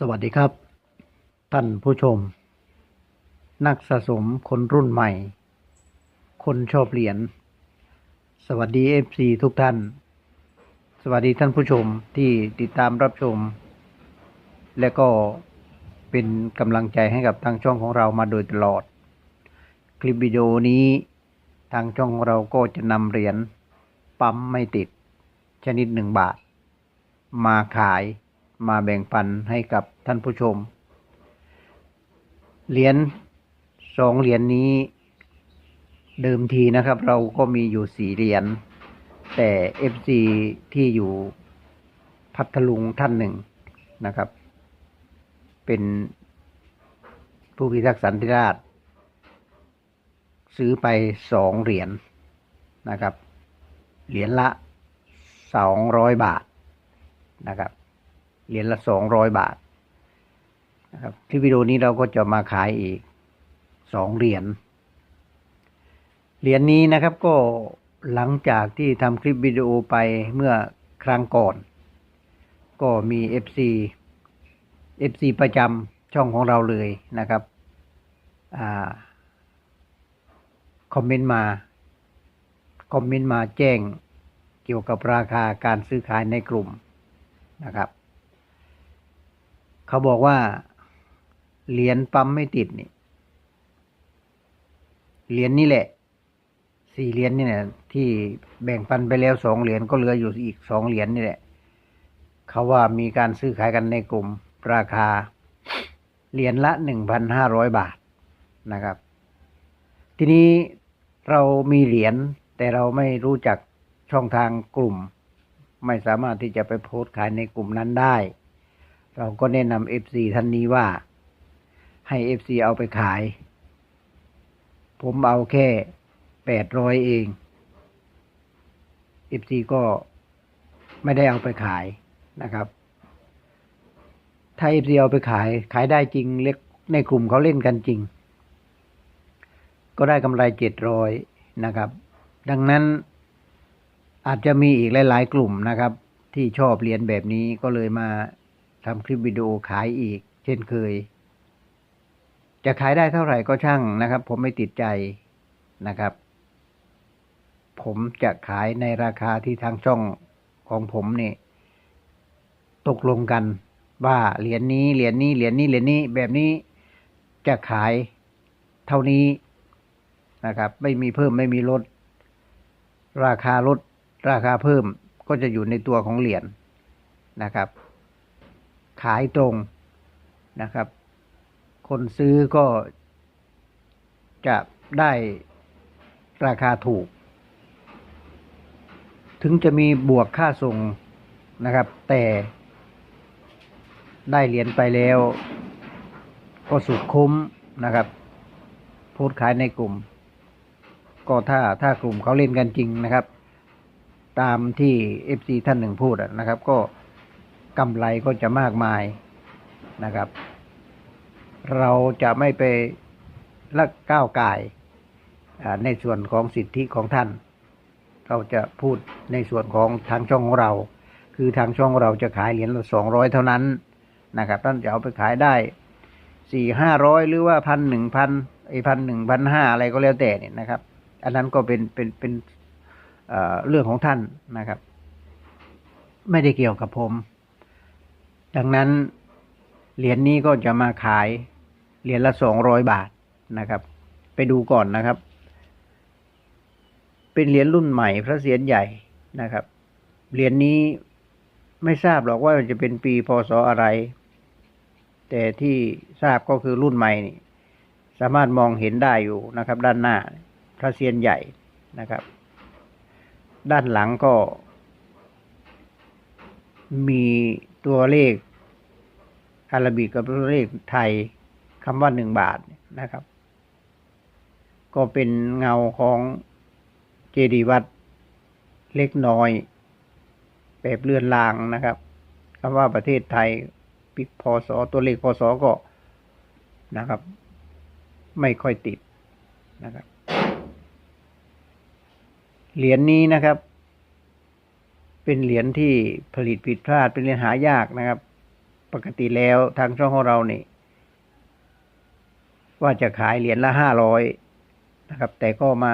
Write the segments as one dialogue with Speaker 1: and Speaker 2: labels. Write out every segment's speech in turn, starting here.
Speaker 1: สวัสดีครับ ท่านผู้ชม นักสะสมคนรุ่นใหม่ คนชอบเหรียญสวัสดีเอฟซีทุกท่าน สวัสดีท่านผู้ชมที่ติดตามรับชม และก็เป็นกำลังใจให้กับทางช่องของเรามาโดยตลอด คลิปวิดีโอนี้ทางช่องของเราก็จะนำเหรียญปั๊มไม่ติด ชนิดหนึ่งบาท มาขาย มาแบ่งปันให้กับท่านผู้ชม เหรียญสองเหรียญนี้เดิมทีนะครับ เราก็มีอยู่สี่เหรียญแต่ FC ที่อยู่พัทลุงท่านหนึ่งนะครับ เป็นผู้พิทักษ์สันติราษฎร์ซื้อไปสองเหรียญนะครับ เหรียญละสองร้อยบาทนะครับ เหรียญละสองร้อยบาทนะครับที่วิดีโอนี้เราก็จะมาขายอีกสองเหรียญเหรียญนี้นะครับก็หลังจากที่ทำคลิปวิดีโอไปเมื่อครั้งก่อน ก็มี FC FC ประจำช่องของเราเลยนะครับอคอมเมนต์มาคอมเมนต์มาแจ้งเกี่ยวกับราคาการซื้อขายในกลุ่มนะครับ เขาบอกว่า เหรียญปั๊มไม่ติดนี่เหรียญนี่แหละ สี่เหรียญนี่แหละที่แบ่งปันไปแล้วสองเหรียญก็เหลืออยู่อีกสองเหรียญนี่แหละ เขาว่ามีการซื้อขายกันในกลุ่มราคาเหรียญละหนึ่งพันห้าร้อยบาทนะครับ ทีนี้เรามีเหรียญแต่เราไม่รู้จักช่องทางกลุ่ม ไม่สามารถที่จะไปโพสต์ขายในกลุ่มนั้นได้ เราก็แนะนำเอฟซีท่านนี้ว่า ให้เอฟซีเอาไปขาย ผมเอาแค่แปดร้อยเองเอฟซีก็ไม่ได้เอาไปขายนะครับ ถ้าเอฟซีเอาไปขาย ขายได้จริงเล็กในกลุ่มเขาเล่นกันจริง ก็ได้กำไรเจ็ดร้อยนะครับ ดังนั้นอาจจะมีอีกหลาย ๆ กลุ่มนะครับ ที่ชอบเรียนแบบนี้ก็เลยมา ทำคลิปวิดีโอขายอีก เช่นเคย จะขายได้เท่าไหร่ก็ช่างนะครับ ผมไม่ติดใจนะครับ ผมจะขายในราคาที่ทางช่องของผมนี่ตกลงกันว่าเหรียญนี้เหรียญนี้เหรียญนี้เหรียญนี้แบบนี้จะขายเท่านี้นะครับ ไม่มีเพิ่มไม่มีลด ราคาลดราคาเพิ่มก็จะอยู่ในตัวของเหรียญนะครับ ขายตรงนะครับ คนซื้อก็จะได้ราคาถูก ถึงจะมีบวกค่าส่งนะครับ แต่ได้เหรียญไปแล้ว ก็สุดคุ้มนะครับโพสขายในกลุ่ม ก็ถ้าถ้ากลุ่มเขาเล่นกันจริงนะครับ ตามที่ FC ท่านหนึ่งพูดนะครับ ก็ กำไรก็จะมากมายนะครับ เราจะไม่ไปละก้าวไก่ายอ่าในส่วนของสิทธิของท่าน เราจะพูดในส่วนของทางช่องของเรา คือทางช่องเราจะขายเหรียญละสองร้อยเท่านั้นนะครับ ท่านจะเอาไปขายได้สี่ห้าร้อยหรือว่าพันหนึ่งพันไอพันหนึ่งพันห้าอะไรก็แล้วแต่เนี่ยนะครับ อันนั้นก็เป็นเป็นเป็นเรื่องของท่านนะครับ ไม่ได้เกี่ยวกับผม ดังนั้นเหรียญนี้ก็จะมาขายเหรียญละสองร้อยบาทนะครับ ไปดูก่อนนะครับ เป็นเหรียญรุ่นใหม่พระเศียรใหญ่นะครับเหรียญนี้ไม่ทราบหรอกว่าจะเป็นปีพศอะไร แต่ที่ทราบก็คือรุ่นใหม่นี่สามารถมองเห็นได้อยู่นะครับ ด้านหน้าพระเศียรใหญ่นะครับ ด้านหลังก็มี ตัวเลขอาราบิกกับตัวเลขไทยคำว่าหนึ่งบาทนะครับ ก็เป็นเงาของเจดีย์วัดเล็กน้อยแบบเลื่อนลางนะครับคำว่าประเทศไทยปิดพศตัวเลขพศก็นะครับ ไม่ค่อยติดนะครับ เหรียญนี้นะครับ เป็นเหรียญที่ผลิตผิดพลาดเป็นเหรียญหายากนะครับ ปกติแล้วทางช่องของเรานี่ ว่าจะขายเหรียญละห้าร้อยนะครับ แต่ก็มา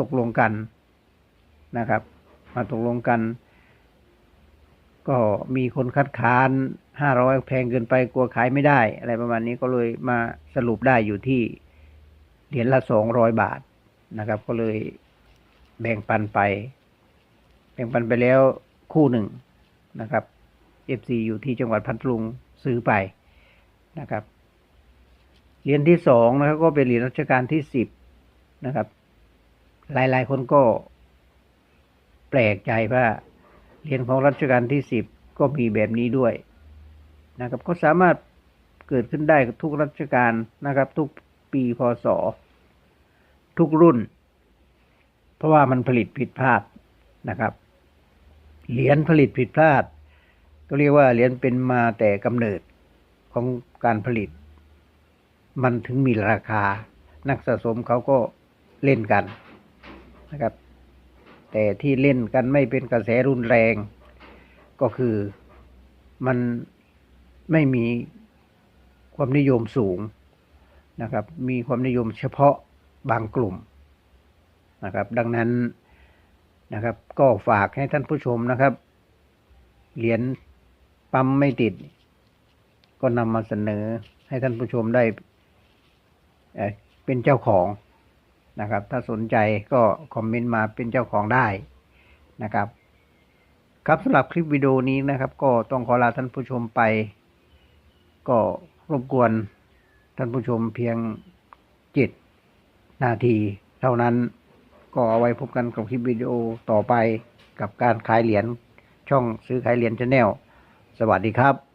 Speaker 1: ตกลงกันนะครับ มาตกลงกัน ก็มีคนคัดค้านห้าร้อยแพงเกินไปกลัวขายไม่ได้ อะไรประมาณนี้ก็เลยมาสรุปได้อยู่ที่เหรียญละสองร้อยบาทนะครับ ก็เลยแบ่งปันไป บ่งปันไปแล้วคู่หนึ่งนะครับ FC อยู่ที่จังหวัดพัทลุงซื้อไปนะครับเหรียญที่สองนะครับก็เป็นเหรียญรัชกาลที่สิบนะครับ หลายๆ คนก็แปลกใจว่าเหรียญของรัชกาลที่สิบก็มีแบบนี้ด้วยนะครับก็สามารถเกิดขึ้นได้ทุกรัชกาลนะครับ ทุกปีพศทุกรุ่น เพราะว่ามันผลิตผิดพลาดนะครับ เหรียญผลิตผิดพลาด ก็เรียกว่าเหรียญเป็นมาแต่กำเนิดของการผลิต มันถึงมีราคา นักสะสมเขาก็เล่นกันนะครับ แต่ที่เล่นกันไม่เป็นกระแสรุนแรง ก็คือมันไม่มีความนิยมสูงนะครับ มีความนิยมเฉพาะบางกลุ่มนะครับ ดังนั้น นะครับ ก็ฝากให้ท่านผู้ชมนะครับ เหรียญปั๊มไม่ติด ก็นำมาเสนอให้ท่านผู้ชมได้เป็นเจ้าของนะครับ ถ้าสนใจก็คอมเมนต์มาเป็นเจ้าของได้นะครับ ครับสำหรับคลิปวิดีโอนี้นะครับ ก็ต้องขอลาท่านผู้ชมไป ก็รบกวนท่านผู้ชมเพียงเจ็ดนาทีเท่านั้น ก็เอาไว้พบกันกับคลิปวิดีโอต่อไปกับการขายเหรียญช่องซื้อขายเหรียญชาแนลสวัสดีครับ